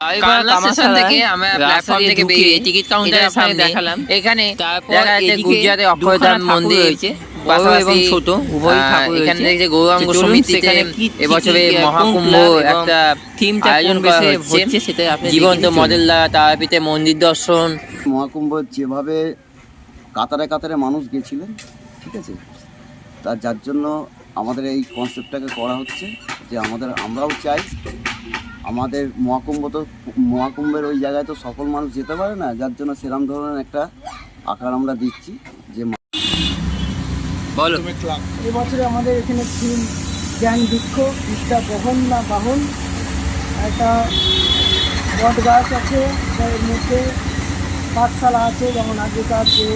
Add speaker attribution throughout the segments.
Speaker 1: কানলা station থেকে আমরা platform থেকে বেরিয়ে টিকিট কাউন্টারের সামনে
Speaker 2: দেখালাম।
Speaker 1: এখানে দেখা যাচ্ছে গুজরাটে অক্ষয়ধাম মন্দির
Speaker 2: রয়েছে, এবং ছোট উভয়
Speaker 1: এখানে গৌরাঙ্গ সমিতিতে এবছরে মহাকুম্ভ একটা
Speaker 2: থিমটা
Speaker 1: আয়োজন করা হচ্ছে।
Speaker 2: সেটা
Speaker 1: জীবন্ত। মডেল দ্বারা তারাপীঠে মন্দির দর্শন।
Speaker 3: মহাকুম্ভ যেভাবে কাতারে কাতারে মানুষ গেছিলেন ঠিক আছে? তার যার জন্য আমাদের এই কনসেপ্টটাকে করা হচ্ছে যে আমাদের আমরাও চাই আমাদের মহাকুম্ভ তো মহাকুম্ভের ওই জায়গায় তো সকল মানুষ যেতে পারে না যার জন্য সেরম ধরনের একটা আকার আমরা দিচ্ছি যে
Speaker 1: বলো।
Speaker 4: এবছরে আমাদের এখানে থিম জ্ঞান বৃক্ষ একটা বহন না বাহন একটা বট গাছ আছে তার মধ্যে পাঠশালা আছে যেমন আগেকার যে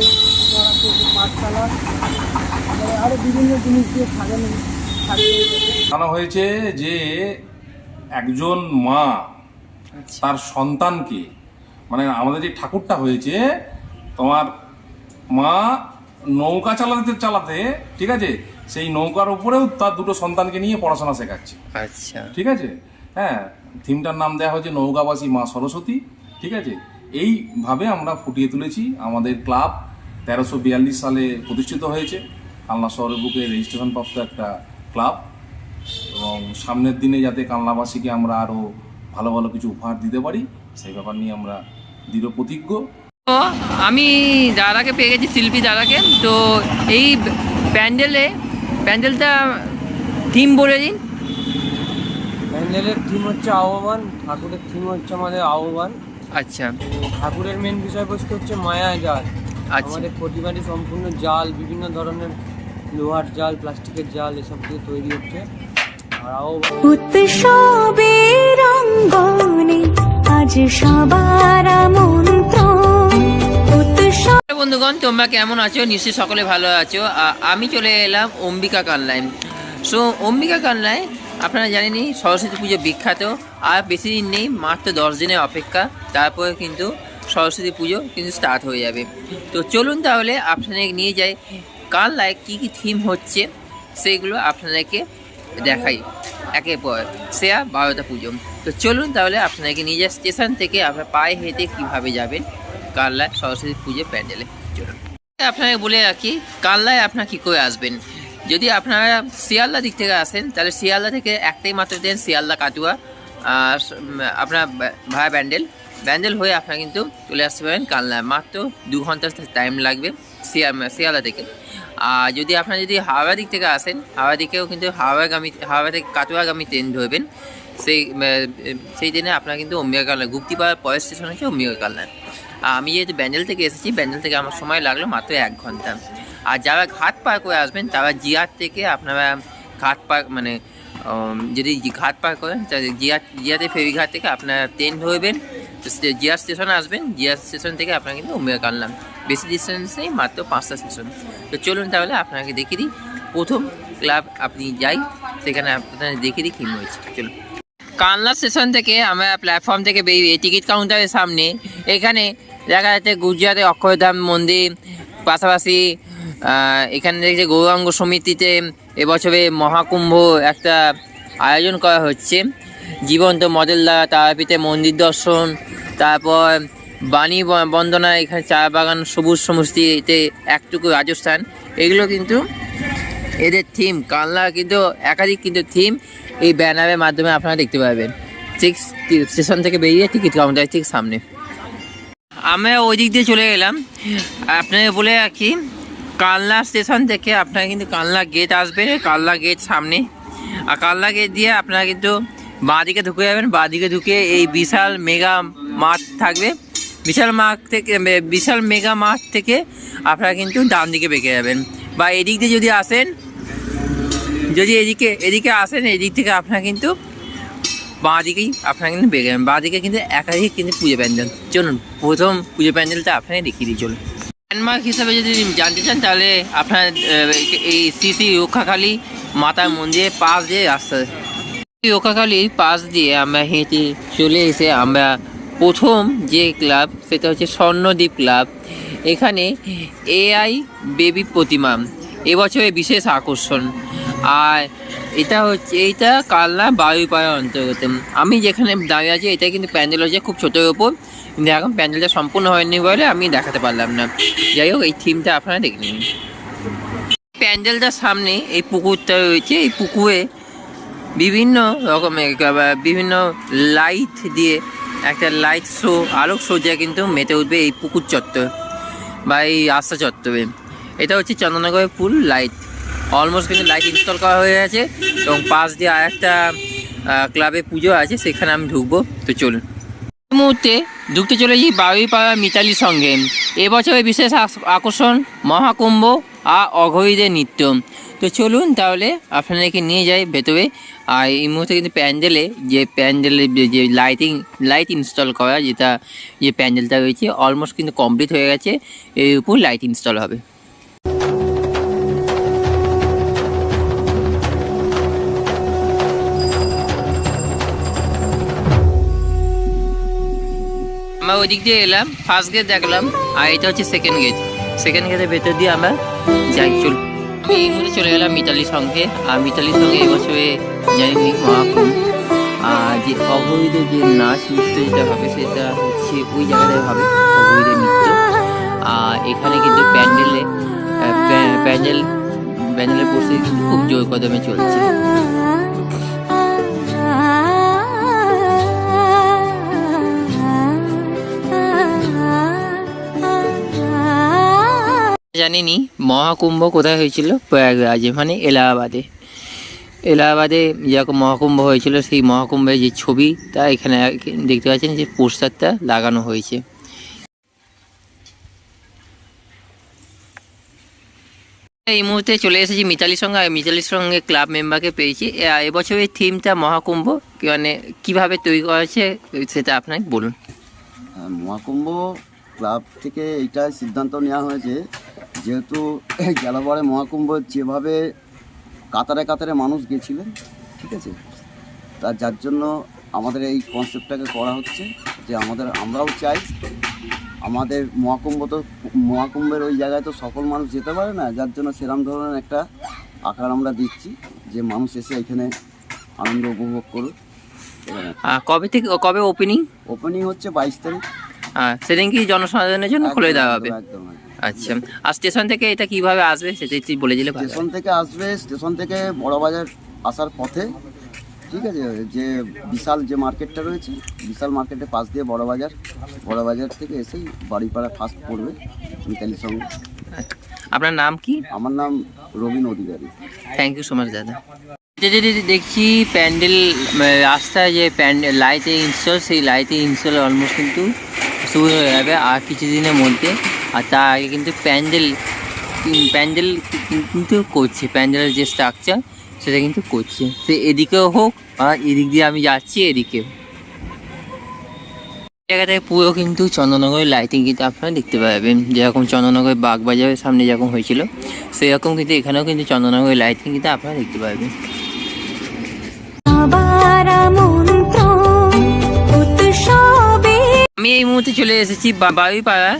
Speaker 4: পাঠশালা আরও বিভিন্ন জিনিস দিয়ে সাজানো
Speaker 5: জানা হয়েছে যে একজন মা তার সন্তানকে মানে আমাদের যে ঠাকুরটা হয়েছে তোমার মা নৌকা চালাতে চালাতে ঠিক আছে সেই নৌকার উপরেও তার দুটো সন্তানকে নিয়ে পড়াশোনা শেখাচ্ছে।
Speaker 1: আচ্ছা।
Speaker 5: ঠিক আছে? হ্যাঁ থিমটার নাম দেওয়া হয়েছে নৌকাবাসী মা সরস্বতী ঠিক আছে? এইভাবে আমরা ফুটিয়ে তুলেছি আমাদের ক্লাব। তেরোশো বিয়াল্লিশ সালে প্রতিষ্ঠিত হয়েছে। কালনা শহরের বুকে রেজিস্ট্রেশন প্রাপ্ত একটা ক্লাব। এবং সামনের দিনে যাতে কালনাবাসীকে আমরা আরও ভালো ভালো কিছু উপহার দিতে পারি সেই ব্যাপার নিয়ে আমরা দৃঢ় প্রতিজ্ঞ।
Speaker 2: তো আমি দাদাকে পেয়ে গেছি শিল্পী দাদাকে তো এই প্যান্ডেলে প্যান্ডেলটা থিম বলে দিন।
Speaker 6: প্যান্ডেলের থিম হচ্ছে আহ্বান ঠাকুরের থিম হচ্ছে আমাদের আহ্বান।
Speaker 2: আচ্ছা।
Speaker 6: ঠাকুরের মেন বিষয়বস্তু হচ্ছে মায়া জাল আমাদের প্রতিবারই সম্পূর্ণ জাল বিভিন্ন ধরনের লোহার জাল প্লাস্টিকের জাল এসব দিয়ে তৈরি হচ্ছে।
Speaker 7: উৎসবের অঙ্গনে আজ সবার উৎসব
Speaker 2: বন্ধুগণ তোমরা কেমন আছো? নিশ্চয়ই সকলে ভালো আছো। আমি চলে এলাম অম্বিকা কানলায়। সো অম্বিকা কানলায় আপনারা জানেনই সরস্বতী পুজো বিখ্যাত। আর বেশি দিন নেই মাত্র দশ দিনের অপেক্ষা। তারপরে কিন্তু সরস্বতী পুজো কিন্তু স্টার্ট হয়ে যাবে। তো চলুন তাহলে আপনাদের নিয়ে যাই কানলায় কী কী থিম হচ্ছে সেইগুলো আপনাদেরকে দেখাই। একে পর সেয়া বারোটা পুজো। তো চলুন তাহলে আপনাদেরকে নিয়ে যাই স্টেশন থেকে আপনার পায়ে হেঁটে কীভাবে যাবেন কানলায় সরস্বতী পুজো প্যান্ডেলে চলুন। আপনাকে বলে রাখি কানলায় আপনার কী করে আসবেন? যদি আপনারা শিয়ালদা দিক থেকে আসেন, তাহলে শিয়ালদা থেকে একটাই মাত্র দেন শিয়ালদা কাটুয়া, আর আপনার ভায়া ব্যান্ডেল হয়ে আপনারা কিন্তু চলে আসতে পারেন কানলায় মাত্র দু ঘণ্টা টাইম লাগবে শিয়া শিয়ালদা থেকে। আর যদি আপনারা যদি হাওড়া দিক থেকে আসেন, হাওড়া দিকেও কিন্তু হাওড়াগামী, হাওড়া থেকে কাটুয়াগামী ট্রেন ধরবেন। সেই সেই ট্রেনে আপনারা কিন্তু অম্বিকা কালনা গুপ্তিপাড়ার পরের স্টেশন হচ্ছে অম্বিকা কালনা। আর আমি যেহেতু ব্যান্ডেল থেকে এসেছি ব্যান্ডেল থেকে আমার সময় লাগল মাত্র এক ঘণ্টা। আর যারা ঘাট পার করে আসবেন, তারা জিয়ার থেকে আপনারা ঘাট পার মানে যদি ঘাট পার করেন, তাহলে জিয়া, জিয়াতে ফেরিঘাট থেকে আপনারা ট্রেন ধরবেন। জিয়া স্টেশনে আসবেন জিয়া স্টেশন থেকে আপনারা কিন্তু উমিয়া কানলাম বেশি ডিস্টেন্স নেই, মাত্র পাঁচটা স্টেশন তো চলুন তাহলে আপনাকে দেখিয়ে দিই। প্রথম ক্লাব আপনি যাই, সেখানে আপনাদের দেখিয়ে দিই কী হয়েছে। চলুন। কানলা স্টেশন থেকে আমরা প্ল্যাটফর্ম থেকে বেরিয়ে টিকিট কাউন্টারের সামনে, এখানে দেখা যাচ্ছে গুজরাটে অক্ষয়ধাম মন্দির, পাশাপাশি এখানে দেখছি গৌরাঙ্গ সমিতিতে এবছরে মহাকুম্ভ একটা আয়োজন করা হচ্ছে। জীবন্ত মডেল দ্বারা তারাপীঠে মন্দির দর্শন তারপর বাণী বন্দনা, এখানে চা বাগান, সবুজ সমষ্টিতে একটুকু রাজস্থান। এগুলো কিন্তু এদের থিম কালনা কিন্তু একাধিক কিন্তু থিম এই ব্যানারের মাধ্যমে আপনারা দেখতে পাবেন ঠিক স্টেশন থেকে বেরিয়ে টিকিট কাউন্টার ঠিক সামনে। আমরা ওই দিক দিয়ে চলে গেলাম আপনাকে বলে রাখি, কালনা স্টেশন থেকে আপনারা কিন্তু কালনা গেট আসবেন, কালনা গেট সামনে। আর কালনা গেট দিয়ে আপনারা কিন্তু বাঁদিকে ঢুকে যাবেন। বাঁদিকে ঢুকে এই বিশাল মেগা মাঠ থাকবে। বিশাল মাঠ থেকে, বিশাল মেগা মাঠ থেকে আপনারা কিন্তু ডান দিকে বেঁকে যাবেন। বা এদিক দিয়ে যদি আসেন, যদি এদিকে এদিকে আসেন, এদিক থেকে আপনারা কিন্তু বাঁ দিকেই আপনারা কিন্তু বেগে যাবেন। বাঁ দিকে কিন্তু একাধিক কিন্তু পুজো প্যান্ডেল। চলুন, প্রথম পুজো প্যান্ডেলটা আপনাকে দেখিয়ে দিই, চলুন। ল্যান্ডমার্ক হিসাবে যদি জানতে চান, তাহলে আপনার এই শ্রী রক্ষাকালী মাতার মন্দিরের পাশ দিয়ে রাস্তা। রক্ষাকালীর পাশ দিয়ে আমরা হেঁটে চলে এসে আমরা প্রথম যে ক্লাব, সেটা হচ্ছে স্বর্ণদ্বীপ ক্লাব। এখানে এআই বেবি প্রতিমা এবছরের বিশেষ আকর্ষণ।
Speaker 1: আর এটা হচ্ছে, এইটা কালনা বায়ুপাড়ার অন্তর্গত। আমি যেখানে দাঁড়িয়ে আছি, এটা কিন্তু প্যান্ডেল হচ্ছে খুব ছোটোর ওপর। কিন্তু এখন প্যান্ডেলটা সম্পূর্ণ হয়নি বলে আমি দেখাতে পারলাম না। যাই হোক, এই থিমটা আপনারা দেখে নিন। প্যান্ডেলটার সামনে এই পুকুরটা রয়েছে। এই পুকুরে বিভিন্ন রকমের, বিভিন্ন লাইট দিয়ে একটা লাইট শো আলোক সজ্জা কিন্তু মেতে উঠবে এই পুকুর চত্বর বা এই রাস্তা চত্বরে। এটা হচ্ছে চন্দননগরের ফুল লাইট অলমোস্ট কিন্তু লাইট ইনস্টল করা হয়ে গেছে এবং পাশ দিয়ে আর একটা ক্লাবে পুজো আছে, সেখানে আমি ঢুকবো। তো চলুন। এই মুহূর্তে ঢুকতে চলেছি বাবুইপাড়া মিতালির সঙ্গে। এবছরের বিশেষ আকর্ষণ মহাকুম্ভ আর অঘরীদের নৃত্য। তো চলুন তাহলে আপনাদেরকে নিয়ে যাই ভেতরে। আর এই মুহূর্তে কিন্তু প্যান্ডেলে যে প্যান্ডেলে যে- যে লাইটিং লাইট ইনস্টল করা যেটা, যে প্যান্ডেলটা রয়েছে অলমোস্ট কিন্তু কমপ্লিট হয়ে গেছে, এর উপর লাইট ইনস্টল হবে। আমরা ওই দিক দিয়ে এলাম ফার্স্ট গেট দেখলাম, আর এটা হচ্ছে সেকেন্ড গেট সেকেন্ড গেটের ভেতর দিয়ে আমরা যাই, চল। মুহূর্তে চলে গেলাম মিতালির সঙ্গে। আর মিতালির সঙ্গে এবছরে জানি মহাকুম আর যে অবৈধ যে নাচ নৃত্য যেটা হবে, সেটা হচ্ছে ওই জায়গাটায় হবে, অবৈধ নৃত্য। আর এখানে কিন্তু প্যান্ডেলে প্যান্ডেল, প্যান্ডেলের প্রস্তুতি কিন্তু খুব জোর কদমে চলছে। জানিনি, মহাকুম্ভ কোথায় হয়েছিল? প্রয়াগরাজে মানে এলাহাবাদে। এলাহাবাদে যেরকম মহাকুম্ভ হয়েছিল, সেই মহাকুম্ভের যে ছবি, তা এখানে দেখতে পাচ্ছেন যে পোস্টারটা লাগানো হয়েছে। এই মুহূর্তে চলে এসেছি মিতালির সঙ্গে, আর মিতালির সঙ্গে ক্লাব মেম্বারকে পেয়েছি। এ- এবছরের থিমটা মহাকুম্ভ মানে কীভাবে তৈরি করা হয়েছে, সেটা আপনাকে বলুন।
Speaker 3: মহাকুম্ভ ক্লাব থেকে এইটাই সিদ্ধান্ত নেওয়া হয়েছে যেহেতু গেলবারে মহাকুম্ভ যেভাবে কাতারে কাতারে মানুষ গেছিলেন ঠিক আছে? তা যার জন্য আমাদের এই কনসেপ্টটাকে করা হচ্ছে যে আমাদের আমরাও চাই আমাদের মহাকুম্ভ তো মহাকুম্ভের ওই জায়গায় তো সকল মানুষ যেতে পারে না যার জন্য সেরম ধরনের একটা আকার আমরা দিচ্ছি যে মানুষ এসে এখানে আনন্দ উপভোগ করুক।
Speaker 1: কবে থেকে কবে ওপেনিং
Speaker 3: ওপেনিং হচ্ছে বাইশ তারিখ।
Speaker 1: সেদিন কি জনসাধারণের জন্য খুলে দেওয়া হবে।
Speaker 3: একদম।
Speaker 1: আচ্ছা। আর স্টেশন থেকে এটা কীভাবে আসবে সেটা একটু বলে দিলে ভালো হয়।
Speaker 3: স্টেশন থেকে আসবে স্টেশন থেকে বড়বাজার আসার পথে ঠিক আছে যে বিশাল যে মার্কেটটা রয়েছে বিশাল মার্কেটের পাশ দিয়ে বড়বাজার বড়বাজার থেকে এসেই বাড়িপাড়া ফার্স্ট পড়বে মিতালির সঙ্গে।
Speaker 1: আপনার নাম কি?
Speaker 3: আমার নাম Robin Adhikari.
Speaker 1: Thank you so much দাদা। যে যে যে দেখছি প্যান্ডেল মানে রাস্তায় যে প্যান্ডেল লাইটে ইনস্টল সেই লাইটে ইনস্টল অলমোস্ট কিন্তু শুরু হয়ে যাবে আর কিছুদিনের মধ্যে। আর তার আগে কিন্তু প্যান্ডেল প্যান্ডেল কিন্তু করছে প্যান্ডেলের যে স্ট্রাকচার সেটা কিন্তু করছে। সে এদিকেও হোক আর এদিক দিয়ে আমি যাচ্ছি এদিকেও জায়গাটায় পুরো কিন্তু চন্দ্রনগরের লাইটিং কিন্তু আপনারা দেখতে পাবেন। যেরকম চন্দননগরের বাগবাজারের সামনে যেরকম হয়েছিল সেরকম কিন্তু এখানেও কিন্তু চন্দ্রনগরের লাইটিং কিন্তু আপনারা দেখতে পাবেন। আমি এই মুহূর্তে চলে এসেছি বা- বাবুইপাড়া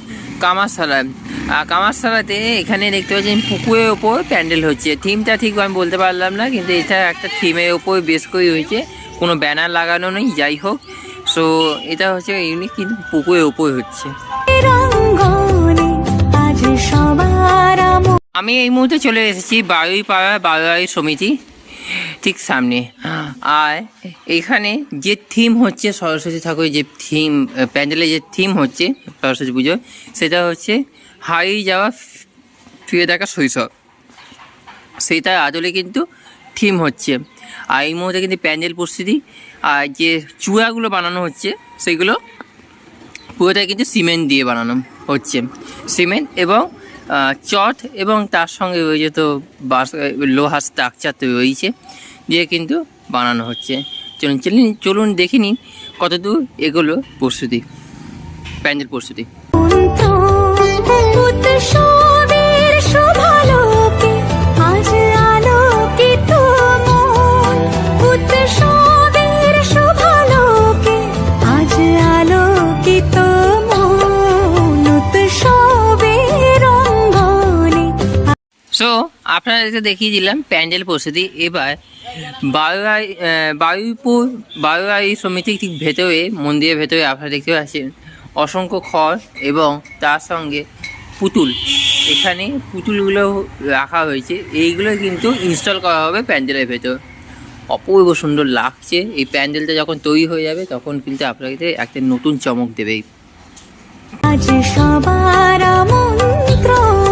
Speaker 1: কামারশালায়। কামারশালাতে এখানে দেখতে পাচ্ছেন পুকুরের ওপর প্যান্ডেল হচ্ছে। থিমটা ঠিক আমি বলতে পারলাম না, কিন্তু এটা একটা থিমের ওপর বেশ করে হয়েছে। কোনো ব্যানার লাগানো নেই, যাই হোক। সো এটা হচ্ছে ইউনিক কিন্তু পুকুরের ওপর হচ্ছে। আমি এই মুহূর্তে চলে এসেছি বারুইপাড়া বারোয়ারি সমিতি। ঠিক সামনে। আর এখানে যে থিম হচ্ছে সরস্বতী ঠাকুরের যে থিম প্যান্ডেলের যে থিম হচ্ছে সরস্বতী পুজো, সেটা হচ্ছে হারিয়ে যাওয়া ফিরে থাকা শৈশব। সেটার আদলে কিন্তু থিম হচ্ছে। আর এই মুহূর্তে কিন্তু প্যান্ডেল প্রস্তুতি, আর যে চূড়াগুলো বানানো হচ্ছে, সেগুলো পুরোটাই কিন্তু সিমেন্ট দিয়ে বানানো হচ্ছে। সিমেন্ট এবং চট এবং তার সঙ্গে ওই যে তো বাস লোহার স্ট্রাকচার তো রয়েছে দিয়ে কিন্তু বানানো হচ্ছে চলুন চলুন চলুন দেখে নিন কতদূর এগুলো প্রস্তুতি প্যান্ডেল প্রস্তুতি সো আপনাদেরকে দেখিয়ে দিলাম, প্যান্ডেল প্রস্তুতি এবার বায়ুরাই বায়ুপুর, বায়ুরাই সমিতির ঠিক ভেতরে, মন্দিরের ভেতরে আপনারা দেখতে পাচ্ছেন, অসংখ্য খড় এবং তার সঙ্গে পুতুল। এখানে পুতুলগুলো রাখা হয়েছে। এইগুলো কিন্তু ইনস্টল করা হবে প্যান্ডেলের ভেতর। অপূর্ব সুন্দর লাগছে। এই প্যান্ডেলটা যখন তৈরি হয়ে যাবে, তখন কিন্তু আপনাদের একটা নতুন চমক দেবে।
Speaker 7: আজ সবার আমন্ত্রণ।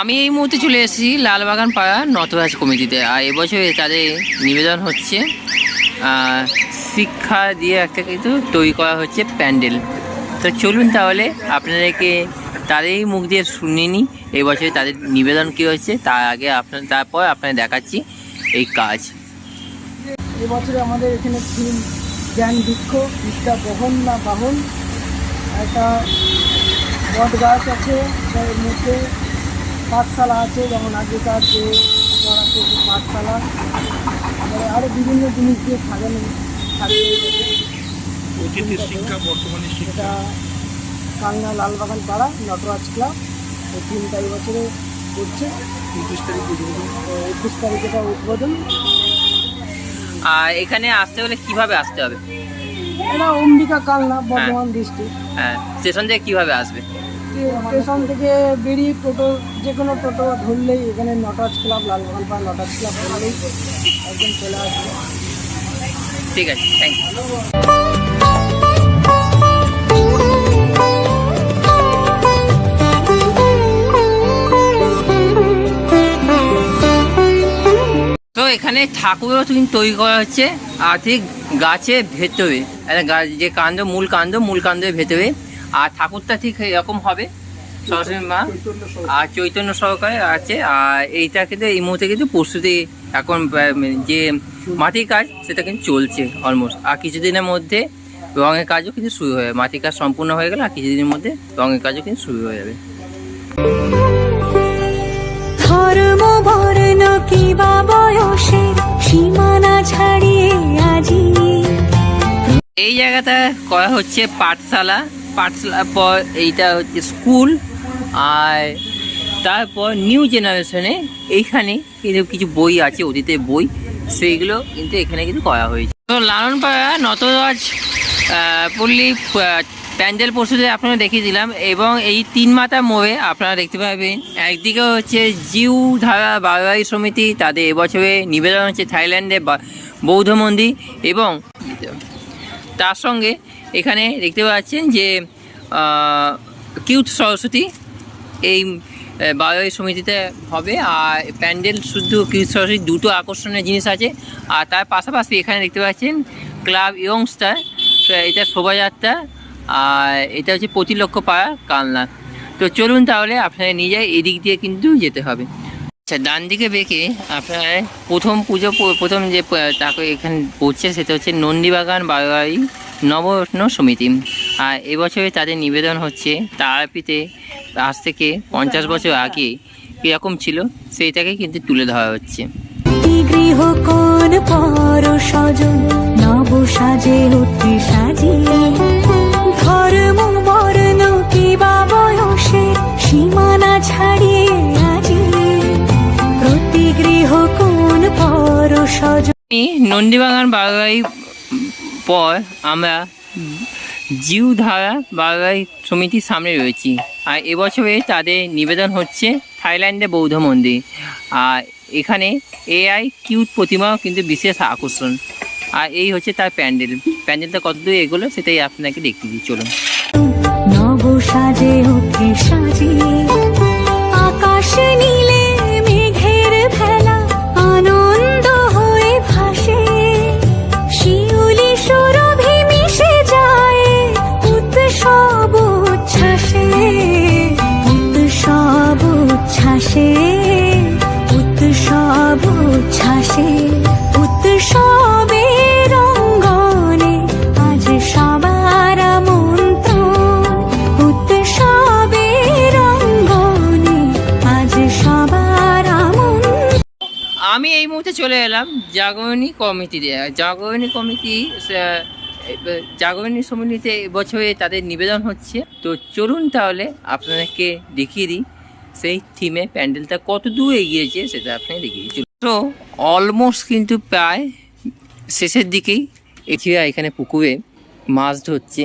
Speaker 1: আমি এই মুহূর্তে চলে এসেছি লালবাগান পাড়া নটরাজ কমিটিতে। আর এবছরে তাদের নিবেদন হচ্ছে শিক্ষা দিয়ে একটা কিন্তু তৈরি করা হচ্ছে প্যান্ডেল। তো চলুন তাহলে আপনাদেরকে তাদেরই মুখ দিয়ে শুনিয়ে নিই, এবছরে তাদের নিবেদন কী হচ্ছে, তার আগে আপনার, তারপর আপনাদের দেখাচ্ছি এই কাজ।
Speaker 4: এবছরে আমাদের এখানে থিম জ্ঞান বৃক্ষ বিদ্যা বহন না বাহন, একটা বট গাছ আছে তার মধ্যে পাঠশালা আছে যেমন আগেকার যে যে পাঠশালা। তারপরে আরও বিভিন্ন জিনিস দিয়ে সাজানো থাকবে শিক্ষা বর্তমানে শিক্ষা। কালনা লালবাগান পাড়া নটরাজ ক্লাব। এই তিন এই বছরে করছে। একুশ তারিখ একুশ তারিখ এটা উদ্বোধন।
Speaker 1: আর এখানে আসতে হলে কীভাবে আসতে হবে?
Speaker 4: এটা অম্বিকা কালনা বর্ধমান ডিস্ট্রিক্ট
Speaker 1: হ্যাঁ। স্টেশন থেকে কীভাবে আসবে?
Speaker 4: স্টেশন থেকে বেরিয়ে টোটো, যে কোনো টোটো ধরলেই এখানে নটাজ ক্লাব লালবাগান পাড়া নটাজ ক্লাব ধরলেই একদম চলে আসবে।
Speaker 1: ঠিক আছে থ্যাংক ইউ এখানে ঠাকুরও কিন্তু তৈরি করা হচ্ছে, আর ঠিক গাছের ভেতরে গাছ, যে কাণ্ড মূল কাণ্ড মূল কাণ্ডের ভেতরে। আর ঠাকুরটা ঠিক এরকম হবে। সরস্বতী মা আর চৈতন্য সহকারে আছে। আর এইটা কিন্তু এই মুহূর্তে কিন্তু প্রস্তুতি এখন যে মাটির কাজ সেটা কিন্তু চলছে অলমোস্ট আর কিছুদিনের মধ্যে রঙের কাজও কিন্তু শুরু হয়ে যাবে মাটির কাজ সম্পূর্ণ হয়ে গেলে আর কিছুদিনের মধ্যে রঙের কাজও কিন্তু শুরু হয়ে যাবে।
Speaker 7: ধর্ম বর্ণ কিবা বয়সে সীমানা ছাড়িয়ে আজি।
Speaker 1: এই জায়গাটা করা হচ্ছে পাঠশালা। পাঠশালার পর এইটা হচ্ছে স্কুল আর তারপর নিউ জেনারেশনে এইখানে কিন্তু কিছু বই আছে অতীতের বই সেইগুলো কিন্তু এখানে কিন্তু করা হয়েছে। তো লালনপাড়া নটরাজ আহ, পল্লী প্যান্ডেল প্রস্তুতি আপনারা দেখিয়ে দিলাম এবং এই তিন মাথা মোড়ে আপনারা দেখতে পাবেন একদিকে হচ্ছে জিউ ধারা বারবাই সমিতি তাদের এবছরে নিবেদন হচ্ছে থাইল্যান্ডে বৌদ্ধ মন্দির এবং তার সঙ্গে এখানে দেখতে পাচ্ছেন যে কিউট সরস্বতী এই বারোই সমিতিতে হবে। আর প্যান্ডেল শুদ্ধ কিউট সরস্বতী দুটো আকর্ষণীয় জিনিস আছে। আর তার পাশাপাশি এখানে দেখতে পাচ্ছেন ক্লাব ইয়ংস্টার। এটা শোভাযাত্রা। আর এটা হচ্ছে প্রতিলক্ষ পাড়া কালনা। তো চলুন তাহলে আপনারা নিয়ে যায় এদিক দিয়ে কিন্তু যেতে হবে। আচ্ছা ডান দিকে বেঁকে আপনার প্রথম পুজো, প্রথম যে তাকে এখানে পড়ছে সেটা হচ্ছে নন্দীবাগান বারোয়ারি নবরত্ন সমিতি। আর এবছরে তাদের নিবেদন হচ্ছে তারাপীঠে আজ থেকে পঞ্চাশ বছর আগে কীরকম ছিল সেইটাকে কিন্তু তুলে ধরা হচ্ছে।
Speaker 7: গৃহ কোন পর সজন নব সাজে উঠে সাজিয়ে। ধর্ম বর্ণ কিবা বয়সে সীমানা ছাড়িয়ে আজি প্রতি গৃহ কোন পর সজন
Speaker 1: নন্দীবাগান বারোয়ারি পর আমরা জিউ ধারা বারোয়ারি সমিতির সামনে রয়েছি। আর এবছরে তাদের নিবেদন হচ্ছে থাইল্যান্ডে বৌদ্ধ মন্দির। আর এখানে এআই কিউট প্রতিমাও কিন্তু বিশেষ আকর্ষণ। আর এই হচ্ছে তার প্যান্ডেল। প্যান্ডেলটা কতদূর এগুলো সেটাই আপনাকে দেখতে দিই চলুন।
Speaker 7: নব
Speaker 1: এলাম জাগরণী কমিটি জাগরণী সমিতিতে এবছরে তাদের নিবেদন হচ্ছে। তো চলুন তাহলে আপনাদেরকে দেখিয়ে দিই, সেই থিমে প্যান্ডেলটা কত দূর এগিয়েছে সেটা আপনাকে দেখিয়ে দিই। তো অলমোস্ট কিন্তু প্রায় শেষের দিকেই এছিয়া এখানে পুকুরে মাছ ধরছে।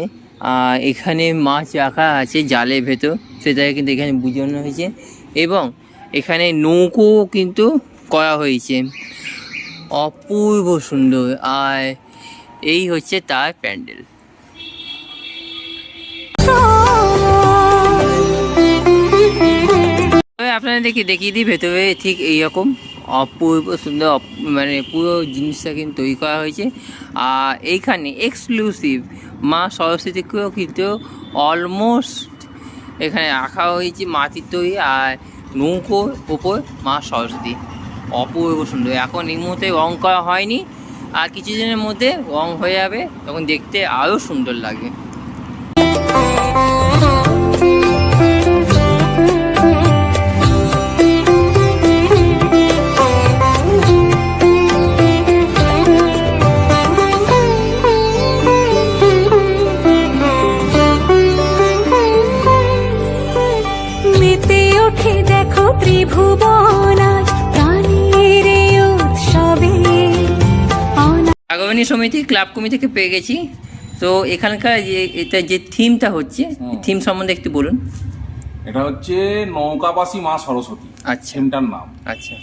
Speaker 1: আর এখানে মাছ রাখা আছে জালের ভেতর, সেটাকে কিন্তু এখানে বুঝানো হয়েছে। এবং এখানে নৌকো কিন্তু করা হয়েছে। অপূর্ব সুন্দর। আর এই হচ্ছে তার প্যান্ডেল। তবে আপনাদেরকে দেখিয়ে দিই, ভেতরে ঠিক এইরকম অপূর্ব সুন্দর মানে পুরো জিনিসটা কিন্তু তৈরি করা হয়েছে। আর এইখানে এক্সক্লুসিভ মা সরস্বতীকেও কিন্তু অলমোস্ট এখানে রাখা হয়েছে মাটির তৈরি আর নৌকোর ওপর মা সরস্বতী। অপূর্ব সুন্দর এখন এই মুহূর্তে রং করা হয়নি। আর কিছুদিনের মধ্যে রং হয়ে যাবে। তখন দেখতে আরও সুন্দর লাগবে। আগমনী সমিতি ক্লাব কমিটি থেকে পেয়ে গেছি। তো এখানকার যে এটা যে থিমটা হচ্ছে থিম সম্বন্ধে একটু বলুন।
Speaker 5: এটা হচ্ছে নৌকাবাসী মা সরস্বতী
Speaker 1: আচ্ছা।
Speaker 5: থিমটার নাম।
Speaker 1: আচ্ছা।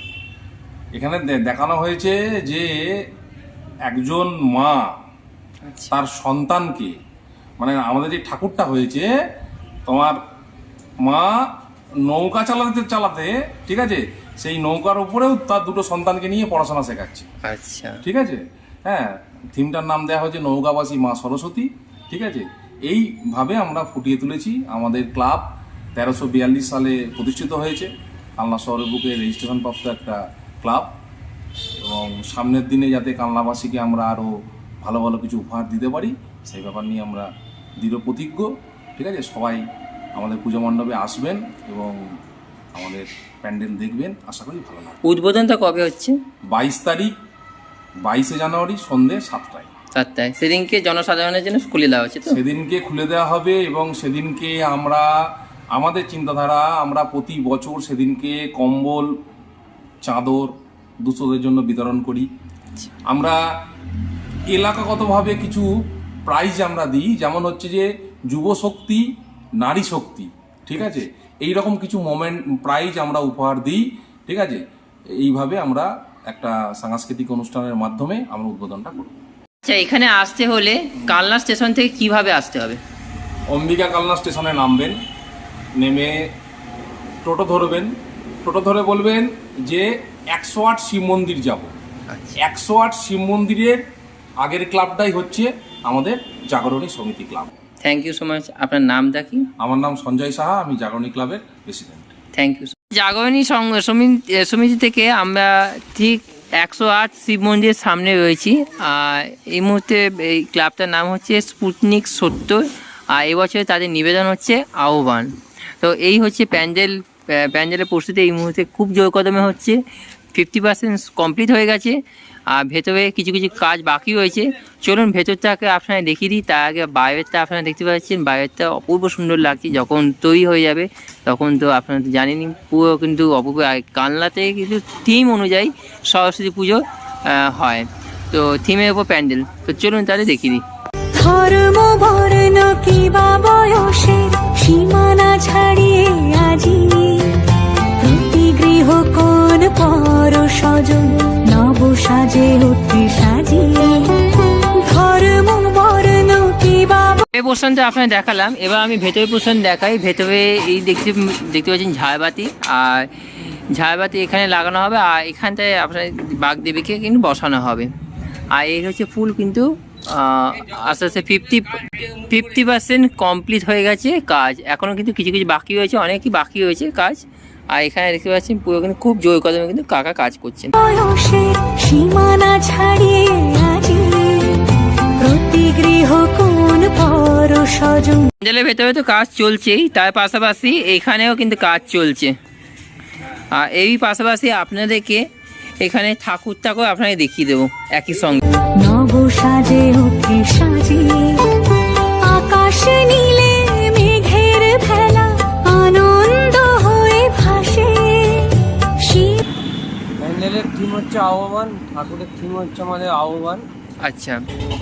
Speaker 5: এখানে দেখানো হয়েছে যে একজন মা
Speaker 1: আচ্ছা।
Speaker 5: তার সন্তানকে মানে আমাদের যে ঠাকুরটা হয়েছে তোমার মা নৌকা চালাতে চালাতে ঠিক আছে সেই নৌকার উপরেও তার দুটো সন্তানকে নিয়ে পড়াশোনা শেখাচ্ছে।
Speaker 1: আচ্ছা।
Speaker 5: ঠিক আছে? হ্যাঁ থিমটার নাম দেওয়া হয়েছে নৌকাবাসী মা সরস্বতী ঠিক আছে? এইভাবে আমরা ফুটিয়ে তুলেছি। আমাদের ক্লাব তেরোশো বিয়াল্লিশ সালে প্রতিষ্ঠিত হয়েছে। কালনা শহরের বুকে রেজিস্ট্রেশন প্রাপ্ত একটা ক্লাব। এবং সামনের দিনে যাতে কালনাবাসীকে আমরা আরও ভালো ভালো কিছু উপহার দিতে পারি সেই ব্যাপার নিয়ে আমরা দৃঢ় প্রতিজ্ঞ ঠিক আছে? সবাই আমাদের পুজো মণ্ডপে আসবেন এবং আমাদের প্যান্ডেল দেখবেন। আশা করি ভালো লাগবে।
Speaker 1: উদ্বোধনটা কবে হচ্ছে?
Speaker 5: বাইশ তারিখ বাইশে জানুয়ারি সন্ধে সাতটায়।
Speaker 1: সাতটায়। সেদিনকে জনসাধারণের জন্য খুলে দেওয়া হচ্ছে তো?
Speaker 5: সেদিনকে খুলে দেওয়া হবে এবং সেদিনকে আমরা আমাদের চিন্তাধারা আমরা প্রতি বছর সেদিনকে কম্বল চাদর দুস্থদের জন্য বিতরণ করি। আমরা এলাকাগতভাবে কিছু প্রাইজ আমরা দিই যেমন হচ্ছে যে যুব শক্তি নারী শক্তি ঠিক আছে? এই রকম কিছু মোমেন্ট প্রাইজ আমরা উপহার দিই ঠিক আছে? এইভাবে আমরা একটা সাংস্কৃতিক অনুষ্ঠানের মাধ্যমে আমরা উদ্বোধনটা করব।
Speaker 1: আচ্ছা এখানে আসতে হলে কালনা স্টেশন থেকে কীভাবে আসতে হবে?
Speaker 5: অম্বিকা কালনা স্টেশনে নামবেন নেমে টোটো ধরবেন। টোটো ধরে বলবেন যে একশো আট শিব মন্দির যাব।
Speaker 1: আচ্ছা।
Speaker 5: একশো আট শিব মন্দিরের আগের ক্লাবটাই হচ্ছে আমাদের Jagarani Samiti club.
Speaker 1: Thank you so much আপনার নামটা কি?
Speaker 5: আমার নাম সঞ্জয় সাহা আমি জাগরণী ক্লাবের প্রেসিডেন্ট।
Speaker 1: থ্যাংক ইউ জাগরণী সং- সমিতি থেকে আমরা ঠিক একশো আট শিব মন্দিরের সামনে রয়েছি। আর এই মুহূর্তে এই ক্লাবটার নাম হচ্ছে স্পুটনিক সত্তর আর এবছরে তাদের নিবেদন হচ্ছে আহ্বান। তো এই হচ্ছে প্যান্ডেল প্যান্ডেলের প্রস্তুতি এই মুহূর্তে খুব জোর কদমে হচ্ছে। ফিফটি পার্সেন্ট কমপ্লিট হয়ে গেছে। আর ভেতরে কিছু কিছু কাজ বাকি রয়েছে। চলুন ভেতরটাকে আপনারা দেখিয়ে দিই। তার আগে বাইরেরটা আপনারা দেখতে পাচ্ছেন। বাইরেরটা অপূর্ব সুন্দর লাগছে। যখন তৈরি হয়ে যাবে, তখন তো আপনারা তো জানেনই, পুরো কিন্তু অপূর্ব। কানলাতে কিন্তু থিম অনুযায়ী সরস্বতী পুজো হয়। তো থিমের ওপর প্যান্ডেল। তো চলুন তাহলে দেখিয়ে দিই।
Speaker 7: ধর্ম সীমানা ছাড়িয়ে আজি প্রতি গৃহ কোন পর সাজে
Speaker 1: পোর্শনটা আপনাকে দেখালাম। এবার আমি ভেতরের পোর্শন দেখাই। ভেতরে এই দেখতে দেখতে পাচ্ছেন ঝাড়বাতি। আর ঝাড়বাতি এখানে লাগানো হবে আর এখানটায় আপনার বাগদেবীকে কিন্তু বসানো হবে। আর এই হচ্ছে ফুল কিন্তু আস্তে আস্তে ফিফটি ফিফটি পার্সেন্ট কমপ্লিট হয়ে গেছে কাজ। এখনও কিন্তু কিছু কিছু বাকি রয়েছে। অনেকই বাকি রয়েছে কাজ। আর এখানে দেখতে পাচ্ছেন পুরো কিন্তু খুব জোর কদমে কিন্তু কাকা কাজ করছেন।
Speaker 7: সীমানা ছাড়িয়ে প্রতি গৃহ কোন
Speaker 1: ভেতরে তো কাজ চলছেই তার পাশাপাশি এখানেও কিন্তু কাজ চলছে। আর এই পাশাপাশি আপনাদেরকে এখানে ঠাকুরটাকেও আপনাকে দেখিয়ে দেবো একই সঙ্গে।
Speaker 7: নব সাজে ওকে সাজিয়ে আকাশ নীলে
Speaker 6: প্যান্ডেলের থিম হচ্ছে আহ্বান ঠাকুরের থিম হচ্ছে আমাদের আহ্বান।
Speaker 1: আচ্ছা।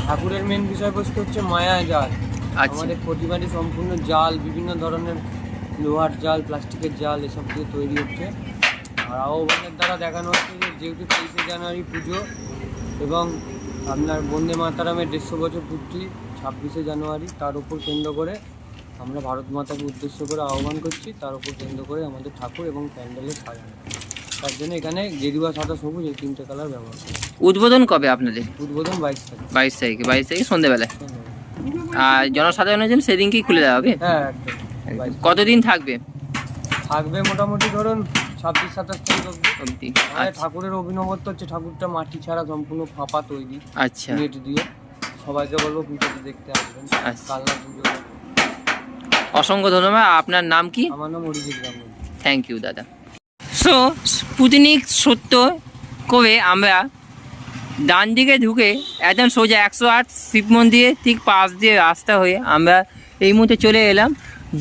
Speaker 6: ঠাকুরের মেন বিষয়বস্তু হচ্ছে মায়া জাল।
Speaker 1: আচ্ছা।
Speaker 6: আমাদের প্রতিমাটি সম্পূর্ণ জাল বিভিন্ন ধরনের লোহার জাল প্লাস্টিকের জাল এসব দিয়ে তৈরি হচ্ছে। আর আহ্বানের দ্বারা দেখানো হচ্ছে যে যেহেতু তেইশে জানুয়ারি পুজো এবং আপনার বন্দে মাতারামের দেড়শো বছর পূর্তি ছাব্বিশে জানুয়ারি তার উপর কেন্দ্র করে আমরা ভারত মাতাকে উদ্দেশ্য করে আহ্বান করছি। তার উপর কেন্দ্র করে আমাদের ঠাকুর এবং প্যান্ডেলের সাজানো। তার জন্য এখানে গেরুয়া সাদা সবুজ এই তিনটে কালার ব্যবহার
Speaker 1: উদ্বোধন কবে আপনাদের?
Speaker 6: উদ্বোধন বাইশ তারিখ।
Speaker 1: বাইশ তারিখে বাইশ তারিখে সন্ধ্যেবেলায় আর জনসাধারণের জন্য সেদিনকেই খুলে দেওয়া হবে?
Speaker 6: হ্যাঁ একদম।
Speaker 1: কতদিন থাকবে?
Speaker 6: থাকবে মোটামুটি ধরুন ছাব্বিশ সাতাশ তারিখ
Speaker 1: অবধি।
Speaker 6: আমাদের
Speaker 1: আচ্ছা।
Speaker 6: ঠাকুরের অভিনবত্ব হচ্ছে ঠাকুরটা মাটি ছাড়া সম্পূর্ণ ফাঁপা তৈরি।
Speaker 1: আচ্ছা।
Speaker 6: নেট দিয়ে। সবাইকে বলব পুজোতে দেখতে আসবেন।
Speaker 1: আচ্ছা।
Speaker 6: কালনা পুজো।
Speaker 1: অসংখ্য ধন্যবাদ। আপনার নাম কি?
Speaker 6: আমার নাম অরিজিৎ গাঙ্গুলি।
Speaker 1: থ্যাংক ইউ দাদা। স্পুতনিক সত্য করে আমরা ডান দিকে ঢুকে একদম সোজা একশো আট শিব মন্দিরের ঠিক পাশ দিয়ে রাস্তা হয়ে আমরা এই মুহূর্তে চলে এলাম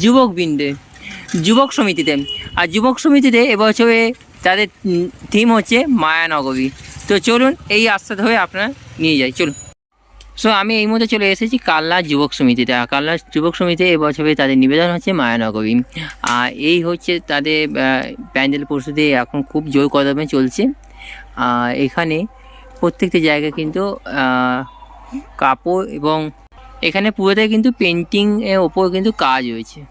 Speaker 1: যুবক বৃন্দে, যুবক সমিতিতে। আর যুবক সমিতিতে এবছরে তাদের থিম হচ্ছে মায়ানগরী। তো চলুন এই রাস্তা ধরে আপনারা নিয়ে যাই, চলুন। সো আমি এই মুহূর্তে চলে এসেছি কাল্লা যুবক সমিতিতে। কাল্লা যুবক সমিতি এবছরে তাদের নিবেদন হচ্ছে মায়ানগরী। আর এই হচ্ছে তাদের প্যান্ডেল প্রস্তুতি এখন খুব জোর কদমে চলছে। আর এখানে প্রত্যেকটি জায়গায় কিন্তু কাপড় এবং এখানে পুরোটাই কিন্তু পেন্টিং এর ওপর কিন্তু কাজ
Speaker 7: উচ্ছ্বাসে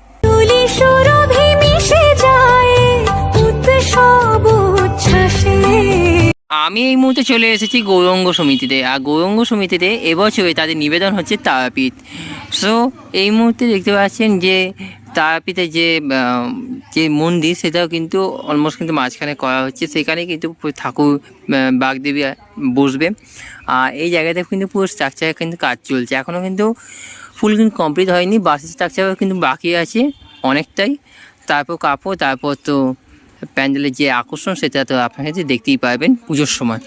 Speaker 1: আমি এই মুহূর্তে চলে এসেছি গৌরঙ্গ সমিতিতে, আর গৌরঙ্গ সমিতিতে এবছরে তাদের নিবেদন হচ্ছে তারাপীঠ। সো এই মুহূর্তে দেখতে পাচ্ছেন যে তারাপীঠে যে যে মন্দির, সেটাও কিন্তু অলমোস্ট কিন্তু মাঝখানে করা হচ্ছে। সেখানে কিন্তু ঠাকুর বাগদেবী বসবে। আর এই জায়গাতে কিন্তু পুরো স্ট্রাকচারে কিন্তু কাজ চলছে। এখনও কিন্তু ফুল কিন্তু কমপ্লিট হয়নি। বাসের স্ট্রাকচার কিন্তু বাকি আছে অনেকটাই। তারপর কাপড়, তারপর তো প্যান্ডেলের যে আকর্ষণ সেটা তো আপনাকে তো দেখতেই পাবেন পুজোর সময়।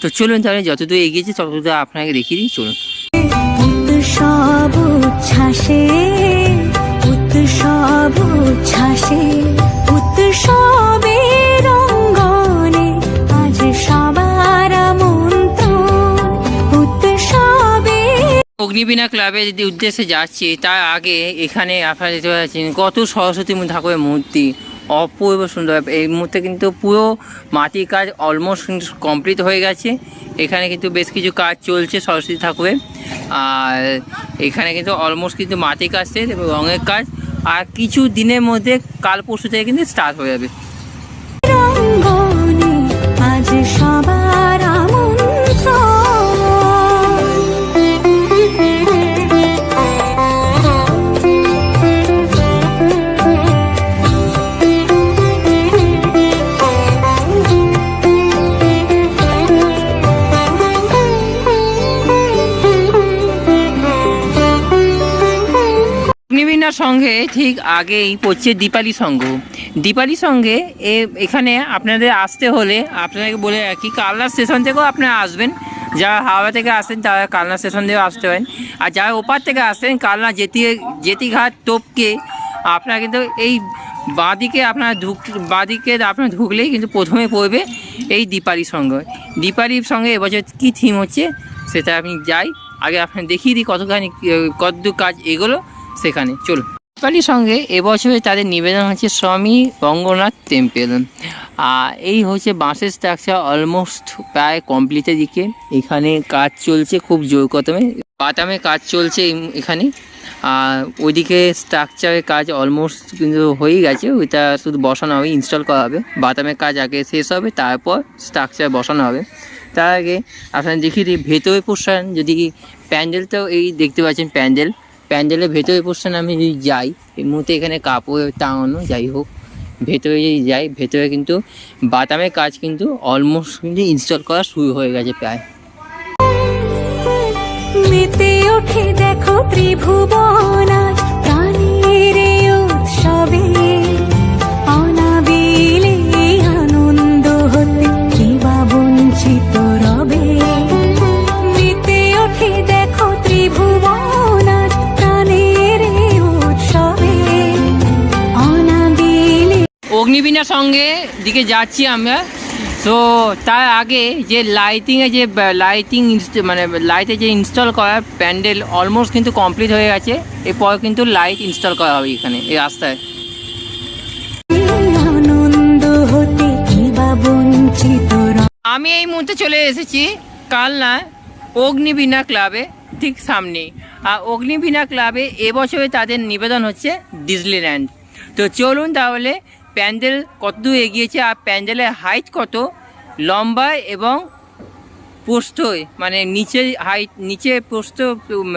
Speaker 1: তো চলুন তাহলে যতদূর এগিয়েছে ততদূর আপনাকে দেখিয়ে দিই চলুন।
Speaker 7: উৎসব উচ্ছ্বাসে উৎসব উচ্ছ্বাসে উৎসবের অঙ্গনে আজ সবার আমন্ত্রণ। উৎসবে
Speaker 1: অগ্নিবীণা ক্লাবের যদি উদ্দেশ্যে যাচ্ছি তার আগে এখানে আপনারা দেখতে পাচ্ছেন কত সরস্বতী ঠাকুরের মূর্তি। অপূর্ব সুন্দর। এই মুহূর্তে কিন্তু পুরো মাটির কাজ অলমোস্ট কমপ্লিট হয়ে গেছে। এখানে কিন্তু বেশ কিছু কাজ চলছে সরস্বতী ঠাকুরের। আর এখানে কিন্তু অলমোস্ট কিন্তু মাটির কাজ শেষ এবং রঙের কাজ। আর কিছু দিনের মধ্যে কাল পরশু থেকে কিন্তু স্টার্ট হয়ে যাবে।
Speaker 7: রঙ্গনে
Speaker 1: ঠিক আগেই পড়ছে দীপালি সংঘ দীপালি সঙ্গে এ, এখানে আপনাদের আসতে হলে আপনাকে বলে রাখি, কালনা স্টেশন থেকেও আপনারা আসবেন। যারা হাওড়া থেকে আসেন তারা কালনা স্টেশন থেকেও আসতে পারেন। আর যারা ওপার থেকে আসেন, কালনা জেতি জেতিঘাট টোপকে, আপনারা কিন্তু এই বাঁদিকে আপনারা ঢুক, বাঁদিকে আপনারা ঢুকলেই কিন্তু প্রথমে পড়বে এই দীপালি সঙ্গ। দীপালির সঙ্গে এবছর কী থিম হচ্ছে সেটা আমি যাই, আগে আপনার দেখিয়ে দিই কতখানি, কতদূর কাজ এগোলো সেখানে। চলুন। দীপালির সঙ্গে এবছরে তাদের নিবেদন হচ্ছে স্বামী রঙ্গনাথ টেম্পেল। আর এই হচ্ছে বাঁশের স্ট্রাকচার অলমোস্ট প্রায় কমপ্লিটের দিকে। এখানে কাজ চলছে খুব জোর কদমে। বাটামে কাজ চলছে এখানে। আর ওইদিকে স্ট্রাকচারের কাজ অলমোস্ট কিন্তু হয়েই গেছে। ওইটা শুধু বসানো হবে ইনস্টল করা হবে। বাতামের কাজ আগে শেষ হবে, তারপর স্ট্রাকচার বসানো হবে। তার আগে আপনারা দিই, ভেতরে পোর্শন যদি প্যান্ডেলটাও এই দেখতে পাচ্ছেন, প্যান্ডেল। প্যান্ডেলের ভেতরে পোর্শন আমি যদি যাই, এই মুহূর্তে এখানে কাপড় টাঙানো, যাই হোক, ভেতরে যদি যাই, ভেতরে কিন্তু বাতামের কাজ কিন্তু অলমোস্ট কিন্তু ইনস্টল করা শুরু হয়ে গেছে প্রায়।
Speaker 7: দেখো ত্রিভুবন প্রাণীর উৎসবে।
Speaker 1: অগ্নিবীণার সঙ্গে দিকে যাচ্ছি আমরা। তো তার আগে যে লাইটিংয়ে যে লাইটিং মানে লাইটে যে ইনস্টল করা প্যান্ডেল অলমোস্ট কিন্তু কমপ্লিট হয়ে গেছে। এরপর কিন্তু লাইট ইনস্টল করা হবে এখানে, এই রাস্তায়। আমি এই মুহূর্তে চলে এসেছি কালনা অগ্নিবীণা ক্লাবে ঠিক সামনে আর অগ্নিবীণা ক্লাবে এবছরে তাদের নিবেদন হচ্ছে ডিজলিল্যান্ড তো চলুন তাহলে প্যান্ডেল কতদূর এগিয়েছে আর প্যান্ডেলের হাইট কত? লম্বা এবং প্রস্থয় মানে নিচে হাইট নিচে উম,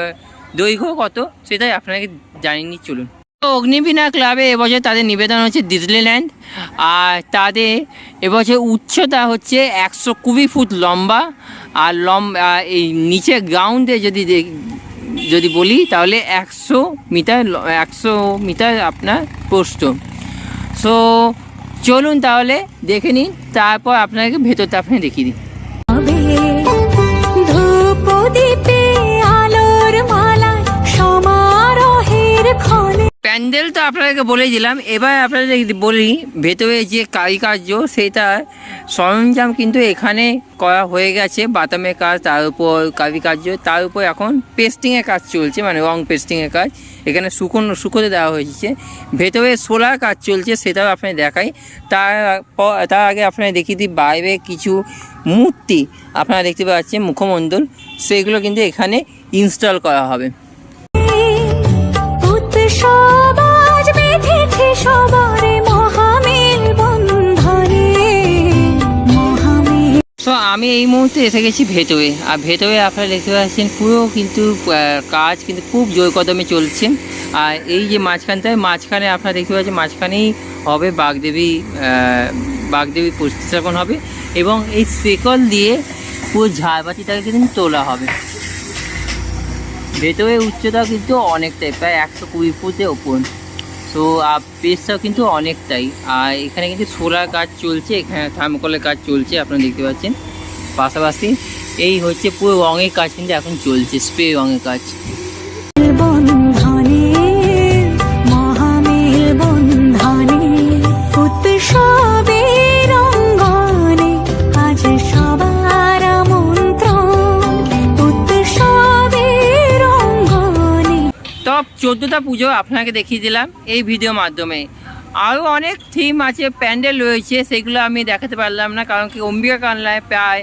Speaker 1: দৈর্ঘ্য কত? সেটাই আপনাকে জানিয়ে নিয়ে চলুন। তো অগ্নিবীণা ক্লাবে এবছর তাদের নিবেদন হচ্ছে ডিজনিল্যান্ড আর তাদের এবছর উচ্চতা হচ্ছে একশো কুড়ি ফুট লম্বা আর লম্বা এই নিচে গ্রাউন্ডে যদি যদি বলি তাহলে একশো মিটার একশো মিটার আপনার প্রস্থ। সো চলুন তাহলে দেখে নিন তারপর আপনাকে ভেতরটা আপনি দেখিয়ে
Speaker 7: দিন
Speaker 1: প্যান্ডেল তো আপনাদেরকে বলে দিলাম এবার আপনাদের বলি ভেতরে যে কারিকার্য সেটা সরঞ্জাম কিন্তু এখানে করা হয়ে গেছে বাতামের কাজ তার উপর কারিকার্য তার উপর এখন পেস্টিংয়ের কাজ চলছে মানে রং পেস্টিংয়ের কাজ। এখানে শুকনো শুকোতে দেওয়া হয়েছে। ভেতরে সোলার কাজ চলছে, সেটাও আপনাকে দেখাই। তার তার আগে আপনাকে দেখিয়ে দিই, বাইরে কিছু মূর্তি আপনারা দেখতে পাচ্ছেন, মুখমণ্ডল। সেইগুলো কিন্তু এখানে ইনস্টল করা হবে।
Speaker 7: উৎসব
Speaker 1: এই মুহূর্তে এসে গেছি ভেতরে। আর ভেতরে আপনারা দেখতে পাচ্ছেন পুরো কিন্তু কাজ কিন্তু খুব জোর কদমে চলছে। আর এই যে মাঝখানটায়, মাঝখানে আপনারা দেখতে পাচ্ছেন মাঝখানেই হবে বাগদেবী বাগদেবী প্রতিস্থাপন হবে এবং এই সেকল দিয়ে পুরো ঝাড়বাতিটাকে কিন্তু তোলা হবে। ভেতরে উচ্চতা কিন্তু অনেকটাই, প্রায় একশো কুড়ি ফুটের ওপর। তো পেসটাও কিন্তু অনেকটাই। আর এখানে কিন্তু সোলার কাজ চলছে, এখানে থার্মোকলের কাজ চলছে, আপনারা দেখতে পাচ্ছেন। পাশাপাশি এই হচ্ছে পুরো রঙের কাজ কিন্তু এখন চলছে স্প্রে রঙের কাজ। টপ চোদ্দোটা পুজো আপনাকে দেখিয়ে দিলাম এই ভিডিওর মাধ্যমে। আরও অনেক থিম আছে প্যান্ডেল রয়েছে সেগুলো আমি দেখাতে পারলাম না কারণ কি অম্বিকা কানলায় প্রায়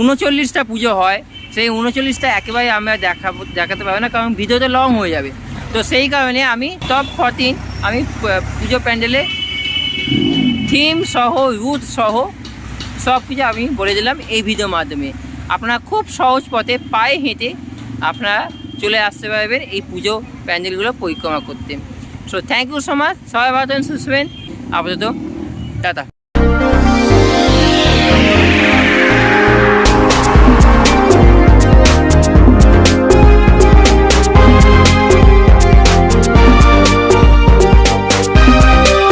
Speaker 1: উনচল্লিশটা পুজো হয় সেই উনচল্লিশটা একেবারে আমরা দেখাবো দেখাতে পারব না কারণ ভিডিওটা লং হয়ে যাবে। তো সেই কারণে আমি টপ ফরটিন আমি পুজো প্যান্ডেলে থিম সহ রুট সহ সব কিছু আমি বলে দিলাম এই ভিডিওর মাধ্যমে। আপনারা খুব সহজ পথে পায়ে হেঁটে আপনারা চলে আসতে পারবেন এই পুজো প্যান্ডেলগুলো পরিক্রমা করতে। So thank you so much সবাই ভালো থাকবেন, সুস্থ আপাতত টাটা।